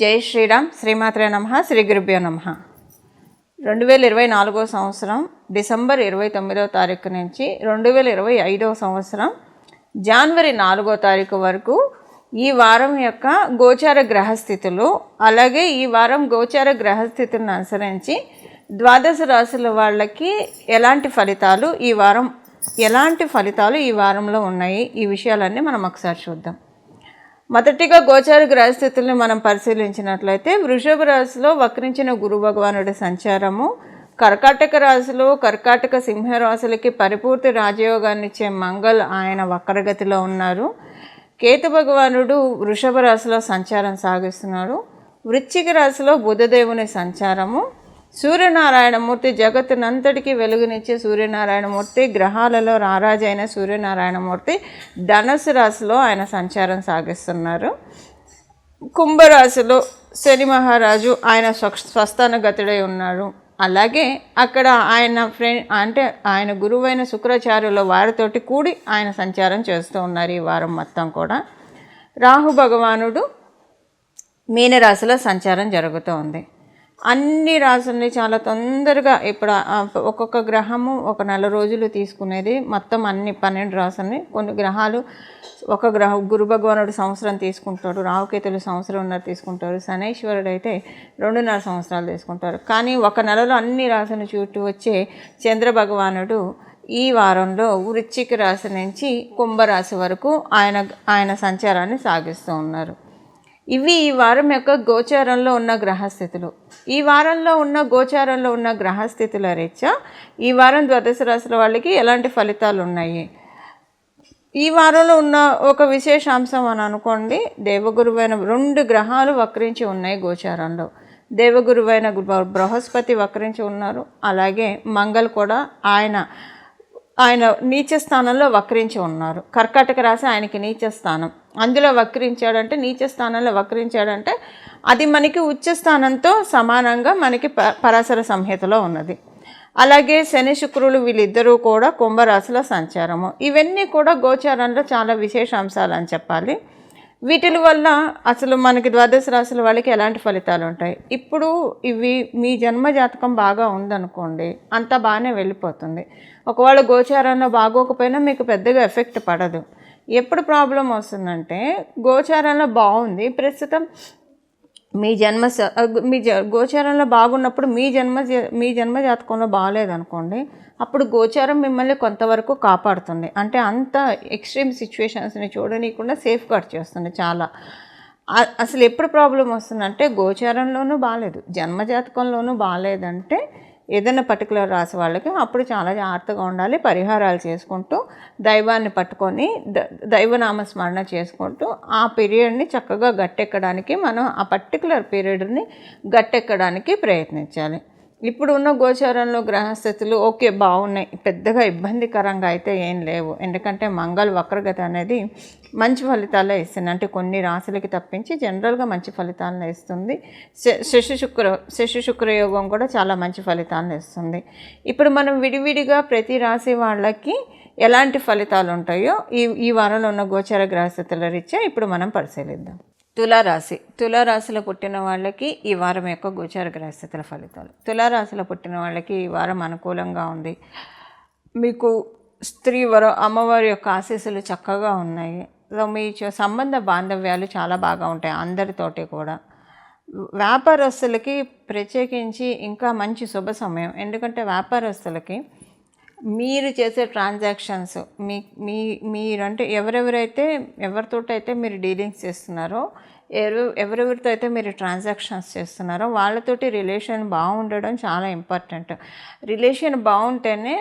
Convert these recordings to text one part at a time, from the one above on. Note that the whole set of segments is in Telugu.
జై శ్రీరామ్ శ్రీమాత్రే నమ శ్రీ గురుభ్యో నమ. రెండు వేల ఇరవై నాలుగో సంవత్సరం డిసెంబర్ ఇరవై తొమ్మిదో తారీఖు నుంచి రెండు వేల ఇరవై ఐదో సంవత్సరం జనవరి నాలుగో తారీఖు వరకు ఈ వారం యొక్క గోచార గ్రహస్థితులు అలాగే ఈ వారం గోచార గ్రహస్థితులను అనుసరించి ద్వాదశ రాశుల వాళ్ళకి ఎలాంటి ఫలితాలు ఈ వారం ఎలాంటి ఫలితాలు ఈ వారంలో ఉన్నాయి ఈ విషయాలన్నీ మనం ఒకసారి చూద్దాం. మొదటిగా గోచార గ్రహస్థితుల్ని మనం పరిశీలించినట్లయితే వృషభ రాశిలో వక్రించిన గురు భగవానుడి సంచారము కర్కాటక రాశిలో కర్కాటక సింహ రాశులకి పరిపూర్తి రాజయోగాన్ని ఇచ్చే మంగళ్ ఆయన వక్రగతిలో ఉన్నారు. కేతు భగవానుడు వృషభ రాశిలో సంచారం సాగిస్తున్నాడు వృశ్చిక రాశిలో బుధదేవుని సంచారము సూర్యనారాయణమూర్తి జగత్తునంతటికీ వెలుగునిచ్చే సూర్యనారాయణమూర్తి గ్రహాలలో రారాజైన సూర్యనారాయణమూర్తి ధనుసు రాశిలో ఆయన సంచారం సాగిస్తున్నారు. కుంభరాశిలో శని మహారాజు ఆయన స్వ స్వస్థానగతుడై ఉన్నాడు. అలాగే అక్కడ ఆయన ఫ్రెండ్ అంటే ఆయన గురువైన శుక్రాచార్యుల వారితోటి కూడి ఆయన సంచారం చేస్తూ ఉన్నారు ఈ వారం మొత్తం కూడా. రాహు భగవానుడు మీనరాశిలో సంచారం జరుగుతూ ఉంది. అన్ని రాసుల్ని చాలా తొందరగా ఇప్పుడు ఒక్కొక్క గ్రహము ఒక నెల రోజులు తీసుకునేది. మొత్తం అన్ని పన్నెండు రాసుల్ని కొన్ని గ్రహాలు ఒక గ్రహ గురు భగవానుడు సంవత్సరం తీసుకుంటాడు రావుకేతులు సంవత్సరంన్నర తీసుకుంటారు శనైశ్వరుడు అయితే రెండున్నర సంవత్సరాలు తీసుకుంటారు. కానీ ఒక నెలలో అన్ని రాసులు చుట్టూ వచ్చే చంద్ర భగవానుడు ఈ వారంలో వృశ్చిక రాశి నుంచి కుంభరాశి వరకు ఆయన ఆయన సంచారాన్ని సాగిస్తూ ఉన్నారు. ఇవి ఈ వారం యొక్క గోచారంలో ఉన్న గ్రహస్థితులు. ఈ వారంలో ఉన్న గోచారంలో ఉన్న గ్రహస్థితుల రీత్యా ఈ వారం ద్వాదశ రాశుల వాళ్ళకి ఎలాంటి ఫలితాలు ఉన్నాయి? ఈ వారంలో ఉన్న ఒక విశేషాంశం అని అనుకోండి దేవగురువైన రెండు గ్రహాలు వక్రించి ఉన్నాయి గోచారంలో. దేవగురువైన బృహస్పతి వక్రించి ఉన్నారు అలాగే మంగళ్ కూడా ఆయన ఆయన నీచ స్థానంలో వక్రించి ఉన్నారు. కర్కాటక రాశి ఆయనకి నీచ స్థానం అందులో వక్రించాడంటే నీచ స్థానంలో వక్రించాడంటే అది మనకి ఉచ్చ స్థానంతో సమానంగా మనకి ప పరాశర సంహితలో ఉన్నది. అలాగే శని శుక్రులు వీళ్ళిద్దరూ కూడా కుంభరాశిలో సంచారము. ఇవన్నీ కూడా గోచారంలో చాలా విశేష అంశాలు అని చెప్పాలి. వీటి వల్ల అసలు మనకి ద్వాదశ రాశుల వాళ్ళకి ఎలాంటి ఫలితాలు ఉంటాయి? ఇప్పుడు ఇవి మీ జన్మ జాతకం బాగా ఉందనుకోండి అంత బాగానే వెళ్ళిపోతుంది. ఒకవేళ గోచారంలో బాగోకపోయినా మీకు పెద్దగా ఎఫెక్ట్ పడదు. ఎప్పుడు ప్రాబ్లం వస్తుందంటే గోచారంలో బాగుంది ప్రస్తుతం మీ జన్మ స- మీ జ గోచారంలో బాగున్నప్పుడు మీ జన్మ జ- మీ జన్మ జాతకంలో బాగాలేదనుకోండి అప్పుడు గోచారం మిమ్మల్ని కొంతవరకు కాపాడుతుంది. అంటే అంత ఎక్స్ట్రీమ్ సిచ్యువేషన్స్ని చూడనీయకుండా సేఫ్ గార్డ్ చేస్తుంది చాలా. అసలు ఎప్పుడు ప్రాబ్లం వస్తుందంటే గోచారంలోనూ బాగాలేదు జన్మజాతకంలోనూ బాగాలేదంటే ఏదైనా పర్టికులర్ రాసి వాళ్ళకి అప్పుడు చాలా జాగ్రత్తగా ఉండాలి పరిహారాలు చేసుకుంటూ దైవాన్ని పట్టుకొని ద దైవనామ స్మరణ చేసుకుంటూ ఆ పీరియడ్ని చక్కగా గట్టెక్కడానికి మనం ఆ పర్టికులర్ పీరియడ్ని గట్టెక్కడానికి ప్రయత్నించాలి. ఇప్పుడు ఉన్న గోచారంలో గ్రహస్థితులు ఓకే బాగున్నాయి. పెద్దగా ఇబ్బందికరంగా అయితే ఏం లేవు. ఎందుకంటే మంగళ వక్రగతి అనేది మంచి ఫలితాలే ఇస్తుంది. అంటే కొన్ని రాశులకి తప్పించి జనరల్గా మంచి ఫలితాలను ఇస్తుంది. శ- శశి శుక్ర శశి శుక్రయోగం కూడా చాలా మంచి ఫలితాలను ఇస్తుంది. ఇప్పుడు మనం విడివిడిగా ప్రతి రాశి వాళ్ళకి ఎలాంటి ఫలితాలు ఉంటాయో ఈ ఈ వారంలో ఉన్న గోచార గ్రహస్థితుల రీత్యా ఇప్పుడు మనం పరిశీలిద్దాం. తులారాశి. తులారాశిలో పుట్టిన వాళ్ళకి ఈ వారం యొక్క గోచార గ్రహస్థితుల ఫలితాలు. తులారాశిలో పుట్టిన వాళ్ళకి ఈ వారం అనుకూలంగా ఉంది. మీకు స్త్రీ వర అమ్మవారి యొక్క ఆశీస్సులు చక్కగా ఉన్నాయి. మీ సంబంధ బాంధవ్యాలు చాలా బాగా ఉంటాయి అందరితోటి కూడా. వ్యాపారస్తులకి ప్రత్యేకించి ఇంకా మంచి శుభ సమయం. ఎందుకంటే వ్యాపారస్తులకి మీరు చేసే ట్రాన్సాక్షన్స్ మీ మీ మీరంటే ఎవరెవరైతే ఎవరితోటైతే మీరు డీలింగ్స్ చేస్తున్నారో ఎవరు ఎవరెవరితో అయితే మీరు ట్రాన్సాక్షన్స్ చేస్తున్నారో వాళ్ళతోటి రిలేషన్ బాగుండడం చాలా ఇంపార్టెంట్ రిలేషన్ బాగుంటేనే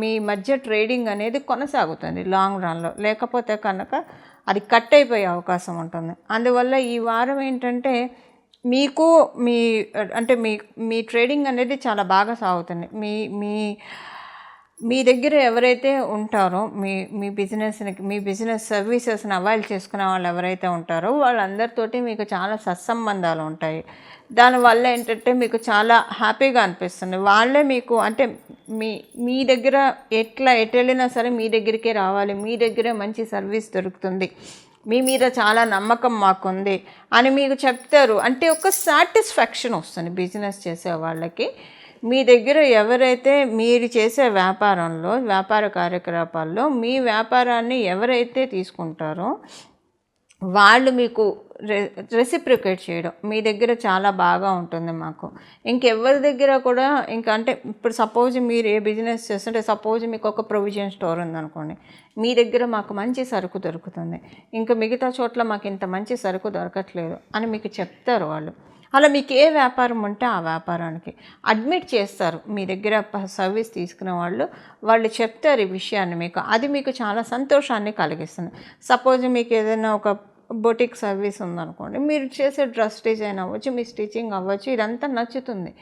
మీ మధ్య ట్రేడింగ్ అనేది కొనసాగుతుంది లాంగ్ రన్లో లేకపోతే కనుక అది కట్ అయిపోయే అవకాశం ఉంటుంది. అందువల్ల ఈ వారం ఏంటంటే మీకు మీ అంటే మీ మీ ట్రేడింగ్ అనేది చాలా బాగా సాగుతుంది. మీ మీ మీ దగ్గర ఎవరైతే ఉంటారో మీ మీ బిజినెస్ని మీ బిజినెస్ సర్వీసెస్ని అవైల్ చేసుకునే వాళ్ళు ఎవరైతే ఉంటారో వాళ్ళందరితోటి మీకు చాలా సత్సంబంధాలు ఉంటాయి. దానివల్ల ఏంటంటే మీకు చాలా హ్యాపీగా అనిపిస్తుంది. వాళ్ళే మీకు అంటే మీ మీ దగ్గర ఎట్లా ఎటు వెళ్ళినా సరే మీ దగ్గరికే రావాలి. మీ దగ్గరే మంచి సర్వీస్ దొరుకుతుంది. మీ మీద చాలా నమ్మకం మాకుంది అని మీకు చెప్తారు. అంటే ఒక సాటిస్ఫాక్షన్ వస్తుంది బిజినెస్ చేసే వాళ్ళకి. మీ దగ్గర ఎవరైతే మీరు చేసే వ్యాపారంలో వ్యాపార కార్యకలాపాల్లో మీ వ్యాపారాన్ని ఎవరైతే తీసుకుంటారో వాళ్ళు మీకు రె రెసిప్రికేట్ చేయడం మీ దగ్గర చాలా బాగా ఉంటుంది మాకు. ఇంకెవరి దగ్గర కూడా ఇంకా అంటే ఇప్పుడు సపోజ్ మీరు ఏ బిజినెస్ చేస్తుంటే సపోజ్ మీకు ఒక ప్రొవిజన్ స్టోర్ ఉందనుకోండి మీ దగ్గర మాకు మంచి సరుకు దొరుకుతుంది. ఇంకా మిగతా చోట్ల మాకు ఇంత మంచి సరుకు దొరకట్లేదు అని మీకు చెప్తారు వాళ్ళు. అలా మీకు ఏ వ్యాపారం ఉంటే ఆ వ్యాపారానికి అడ్మిట్ చేస్తారు. మీ దగ్గర సర్వీస్ తీసుకునే వాళ్ళు వాళ్ళు చెప్తారు ఈ విషయాన్ని మీకు. అది మీకు చాలా సంతోషాన్ని కలిగిస్తుంది. సపోజ్ మీకు ఏదైనా ఒక బొటిక్ సర్వీస్ ఉందనుకోండి మీరు చేసే డ్రెస్ డిజైన్ అవ్వచ్చు మీ స్టిచ్చింగ్ అవ్వచ్చు ఇదంతా నచ్చుతుంది.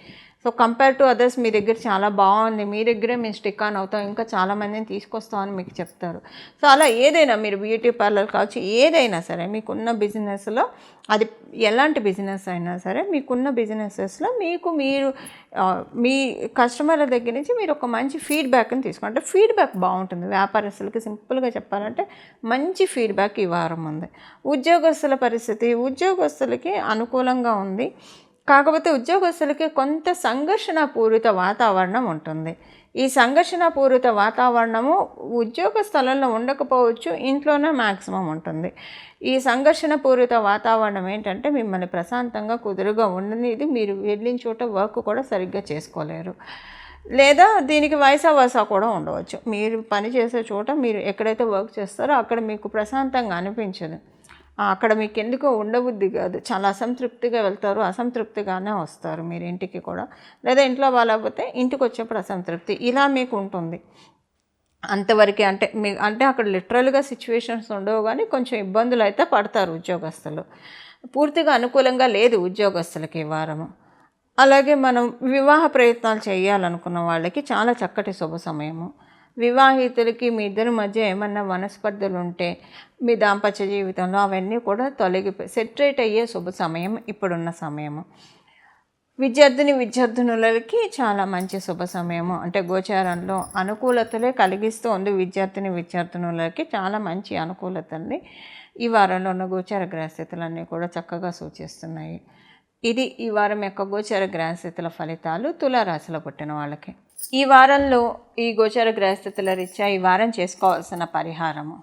సో కంపేర్ టు అదర్స్ మీ దగ్గర చాలా బాగుంది. మీ దగ్గరే మేము స్టిక్ ఆన్ అవుతాం. ఇంకా చాలామందిని తీసుకొస్తామని మీకు చెప్తారు. సో అలా ఏదైనా మీరు బ్యూటీ పార్లర్ కావచ్చు ఏదైనా సరే మీకున్న బిజినెస్లో అది ఎలాంటి బిజినెస్ అయినా సరే మీకున్న బిజినెసెస్లో మీకు మీరు మీ కస్టమర్ల దగ్గర నుంచి మీరు ఒక మంచి ఫీడ్బ్యాక్ని తీసుకోండి అంటే ఫీడ్బ్యాక్ బాగుంటుంది. వ్యాపారస్తులకి సింపుల్గా చెప్పాలంటే మంచి ఫీడ్బ్యాక్ ఈ వారం ఉంది. ఉద్యోగస్తుల పరిస్థితి ఉద్యోగస్తులకి అనుకూలంగా ఉంది. కాకపోతే ఉద్యోగస్తులకి కొంత సంఘర్షణ పూరిత వాతావరణం ఉంటుంది. ఈ సంఘర్షణ పూరిత వాతావరణము ఉద్యోగ స్థలంలో ఉండకపోవచ్చు ఇంట్లోనే మ్యాక్సిమం ఉంటుంది. ఈ సంఘర్షణ పూరిత వాతావరణం ఏంటంటే మిమ్మల్ని ప్రశాంతంగా కుదురుగా ఉండనిది మీరు వెళ్ళిన చోట వర్క్ కూడా సరిగ్గా చేసుకోలేరు. లేదా దీనికి వయసా వయసా కూడా ఉండవచ్చు. మీరు పని చేసే చోట మీరు ఎక్కడైతే వర్క్ చేస్తారో అక్కడ మీకు ప్రశాంతంగా అనిపించదు. అక్కడ మీకు ఎందుకో ఉండబుద్ధి కాదు. చాలా అసంతృప్తిగా వెళ్తారు అసంతృప్తిగానే వస్తారు మీరు ఇంటికి కూడా. లేదా ఇంట్లో బాగాలేకపోతే ఇంటికి వచ్చేప్పుడు అసంతృప్తి. ఇలా మీకు ఉంటుంది. అంతవరకే అంటే మీ అంటే అక్కడ లిటరల్గా సిచ్యువేషన్స్ ఉండవు కానీ కొంచెం ఇబ్బందులు అయితే పడతారు ఉద్యోగస్తులు. పూర్తిగా అనుకూలంగా లేదు ఉద్యోగస్తులకి ఈ వారము. అలాగే మనం వివాహ ప్రయత్నాలు చేయాలనుకున్న వాళ్ళకి చాలా చక్కటి శుభ సమయము. వివాహితులకి మీ ఇద్దరి మధ్య ఏమన్నా మనస్పర్ధలు ఉంటే మీ దాంపత్య జీవితంలో అవన్నీ కూడా తొలగిపోయి సెటరేట్ అయ్యే శుభ సమయం ఇప్పుడున్న సమయము. విద్యార్థిని విద్యార్థినులకి చాలా మంచి శుభ సమయము. అంటే గోచారంలో అనుకూలతలే కలిగిస్తూ ఉంది విద్యార్థిని విద్యార్థినులకి చాలా మంచి అనుకూలతల్ని ఈ వారంలో ఉన్న గోచార గ్రహస్థితులన్నీ కూడా చక్కగా సూచిస్తున్నాయి. ఇది ఈ వారం యొక్క గోచార గ్రహస్థితుల ఫలితాలు తులారాశిలో పుట్టిన వాళ్ళకి. ఈ వారంలో ఈ గోచర గ్రహస్థితుల రీత్యా ఈ వారం చేసుకోవాల్సిన పరిహారము.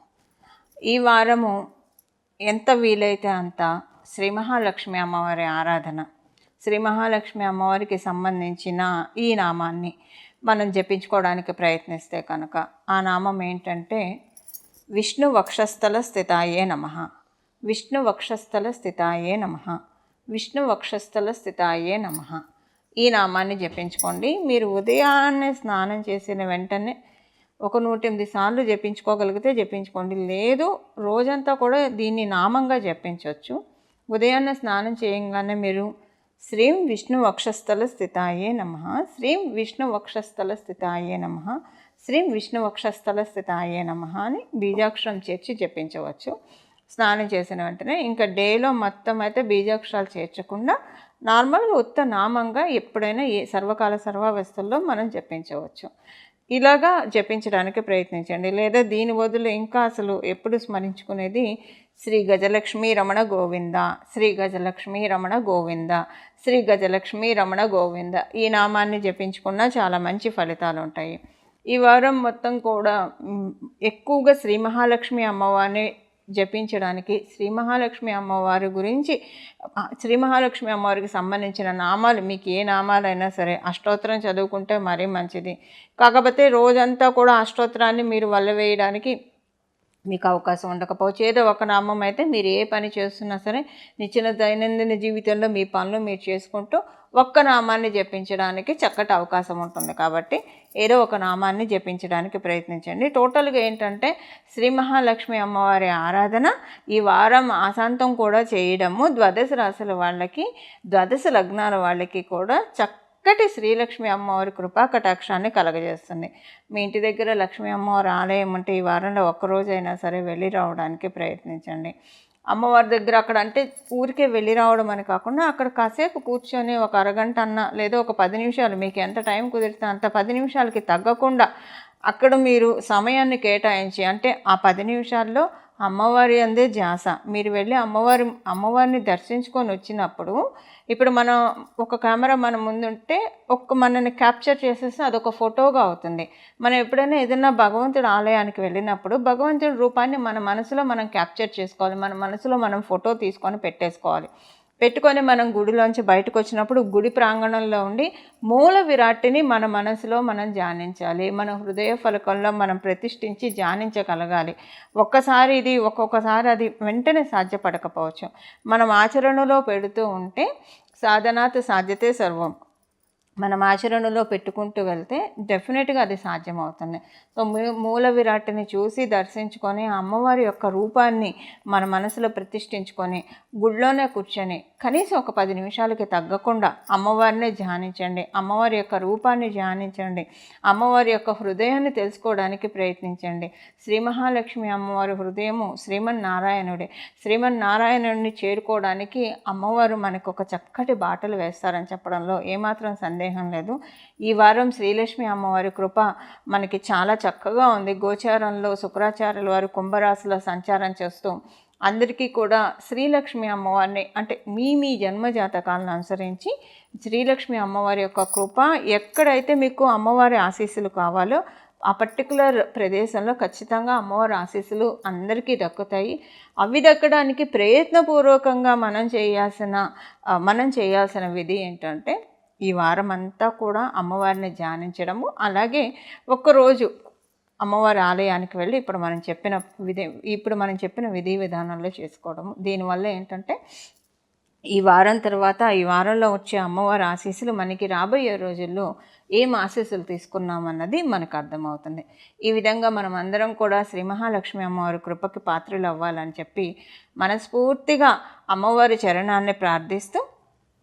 ఈ వారము ఎంత వీలైతే అంత శ్రీ మహాలక్ష్మి అమ్మవారి ఆరాధన శ్రీ మహాలక్ష్మి అమ్మవారికి సంబంధించిన ఈ నామాన్ని మనం జపించుకోవడానికి ప్రయత్నిస్తే కనుక ఆ నామం ఏంటంటే విష్ణు వక్షస్థల స్థితాయే నమ. విష్ణు వక్షస్థల స్థితాయే నమ. విష్ణు వక్షస్థల స్థితాయే నమ. ఈ నామాన్ని జపించుకోండి. మీరు ఉదయాన్నే స్నానం చేసిన వెంటనే ఒక నూట ఎనిమిది సార్లు జపించుకోగలిగితే జపించుకోండి. లేదు రోజంతా కూడా దీన్ని నామంగా జపించవచ్చు ఉదయాన్నే స్నానం చేయగానే మీరు శ్రీం విష్ణు వక్షస్థల స్థితాయే నమ. శ్రీం విష్ణు వక్షస్థల స్థితాయే నమ. శ్రీం విష్ణు వక్షస్థల స్థితాయే నమ అని బీజాక్షరం చేర్చి జపించవచ్చు. స్నానం చేసిన వెంటనే ఇంకా డేలో మొత్తం అయితే బీజాక్షరాలు చేర్చకుండా నార్మల్గా ఉత్త నామంగా ఎప్పుడైనా ఏ సర్వకాల సర్వావస్థల్లో మనం జపించవచ్చు. ఇలాగా జపించడానికి ప్రయత్నించండి. లేదా దీని బదులు ఇంకా అసలు ఎప్పుడు స్మరించుకునేది శ్రీ గజలక్ష్మి రమణ గోవింద శ్రీ గజలక్ష్మి రమణ గోవింద శ్రీ గజలక్ష్మి రమణ గోవింద ఈ నామాన్ని జపించుకున్నా చాలా మంచి ఫలితాలు ఉంటాయి. ఈ వారం మొత్తం కూడా ఎక్కువగా శ్రీ మహాలక్ష్మి అమ్మవారిని జపించడానికి శ్రీ మహాలక్ష్మి అమ్మవారి గురించి శ్రీ మహాలక్ష్మి అమ్మవారికి సంబంధించిన నామాలు మీకు ఏ నామాలైనా సరే అష్టోత్తరం చదువుకుంటే మరీ మంచిది. కాకపోతే రోజంతా కూడా అష్టోత్తరాన్ని మీరు వల్లవేయడానికి మీకు అవకాశం ఉండకపోవచ్చు. ఏదో ఒక నామం అయితే మీరు ఏ పని చేస్తున్నా సరే నిచ్చిన దైనందిన జీవితంలో మీ పనులు మీరు చేసుకుంటూ ఒక్క నామాన్ని జపించడానికి చక్కటి అవకాశం ఉంటుంది. కాబట్టి ఏదో ఒక నామాన్ని జపించడానికి ప్రయత్నించండి. టోటల్గా ఏంటంటే శ్రీ మహాలక్ష్మి అమ్మవారి ఆరాధన ఈ వారం ఆశాంతం కూడా చేయడము. ద్వాదశ రాశుల వాళ్ళకి ద్వాదశ లగ్నాల వాళ్ళకి కూడా చక్క చక్కటి శ్రీలక్ష్మి అమ్మవారి కృపా కటాక్షాన్ని కలగజేస్తుంది. మీ ఇంటి దగ్గర లక్ష్మీ అమ్మవారి ఆలయం ఉంటే ఈ వారంలో ఒక్కరోజైనా సరే వెళ్ళి రావడానికి ప్రయత్నించండి. అమ్మవారి దగ్గర అక్కడ అంటే ఊరికే వెళ్ళి రావడం అని కాకుండా అక్కడ కాసేపు కూర్చొని ఒక అరగంట అన్న లేదా ఒక పది నిమిషాలు మీకు ఎంత టైం కుదిరితే అంత పది నిమిషాలకి తగ్గకుండా అక్కడ మీరు సమయాన్ని కేటాయించి అంటే ఆ పది నిమిషాల్లో అమ్మవారి అందే ధ్యాస. మీరు వెళ్ళి అమ్మవారి అమ్మవారిని దర్శించుకొని వచ్చినప్పుడు ఇప్పుడు మనం ఒక కెమెరా మన ముందుంటే ఒక్క మనని క్యాప్చర్ చేసేస్తే అదొక ఫోటోగా అవుతుంది. మనం ఎప్పుడైనా ఏదైనా భగవంతుడి ఆలయానికి వెళ్ళినప్పుడు భగవంతుడి రూపాన్ని మన మనసులో మనం క్యాప్చర్ చేసుకోవాలి. మన మనసులో మనం ఫోటో తీసుకొని పెట్టేసుకోవాలి. పెట్టుకొని మనం గుడిలోంచి బయటకు వచ్చినప్పుడు గుడి ప్రాంగణంలో ఉండి మూల విరాట్ని మన మనసులో మనం ధ్యానించాలి. మన హృదయ ఫలకంలో మనం ప్రతిష్ఠించి ధ్యానించగలగాలి. ఒక్కసారి ఇది ఒక్కొక్కసారి అది వెంటనే సాధ్యపడకపోవచ్చు. మనం ఆచరణలో పెడుతూ ఉంటే సాధనాత్ సాధ్యతే సర్వం. మనం ఆచరణలో పెట్టుకుంటూ వెళ్తే డెఫినెట్గా అది సాధ్యమవుతుంది. సో మూల విరాట్ని చూసి దర్శించుకొని అమ్మవారి యొక్క రూపాన్ని మన మనసులో ప్రతిష్ఠించుకొని గుళ్ళోనే కూర్చొని కనీసం ఒక పది నిమిషాలకి తగ్గకుండా అమ్మవారినే ధ్యానించండి. అమ్మవారి యొక్క రూపాన్ని ధ్యానించండి. అమ్మవారి యొక్క హృదయాన్ని తెలుసుకోవడానికి ప్రయత్నించండి. శ్రీ మహాలక్ష్మి అమ్మవారి హృదయము శ్రీమన్నారాయణుడే. శ్రీమన్నారాయణుడిని చేరుకోవడానికి అమ్మవారు మనకు ఒక చక్కటి బాటలు వేస్తారని చెప్పడంలో ఏమాత్రం సందేహం లేదు. ఈ వారం శ్రీలక్ష్మి అమ్మవారి కృప మనకి చాలా చక్కగా ఉంది. గోచారంలో శుక్రాచార్యుల వారు కుంభరాశిలో సంచారం చేస్తూ అందరికీ కూడా శ్రీలక్ష్మి అమ్మవారిని అంటే మీ మీ జన్మ జాతకాలను అనుసరించి శ్రీలక్ష్మి అమ్మవారి యొక్క కృప ఎక్కడైతే మీకు అమ్మవారి ఆశీస్సులు కావాలో ఆ పర్టికులర్ ప్రదేశంలో ఖచ్చితంగా అమ్మవారి ఆశీస్సులు అందరికీ దక్కుతాయి. అవి దక్కడానికి ప్రయత్నపూర్వకంగా మనం చేయాల్సిన మనం చేయాల్సిన విధి ఏంటంటే ఈ వారం అంతా కూడా అమ్మవారిని ధ్యానించడము. అలాగే ఒక్కరోజు అమ్మవారి ఆలయానికి వెళ్ళి ఇప్పుడు మనం చెప్పిన విధి ఇప్పుడు మనం చెప్పిన విధి విధానంలో చేసుకోవడము. దీనివల్ల ఏంటంటే ఈ వారం తర్వాత ఈ వారంలో వచ్చే అమ్మవారి ఆశీస్సులు మనకి రాబోయే రోజుల్లో ఏం ఆశీస్సులు తీసుకున్నామన్నది మనకు అర్థమవుతుంది. ఈ విధంగా మనం అందరం కూడా శ్రీ మహాలక్ష్మి అమ్మవారి కృపకి పాత్రలు అవ్వాలని చెప్పి మనస్ఫూర్తిగా అమ్మవారి చరణాన్ని ప్రార్థిస్తూ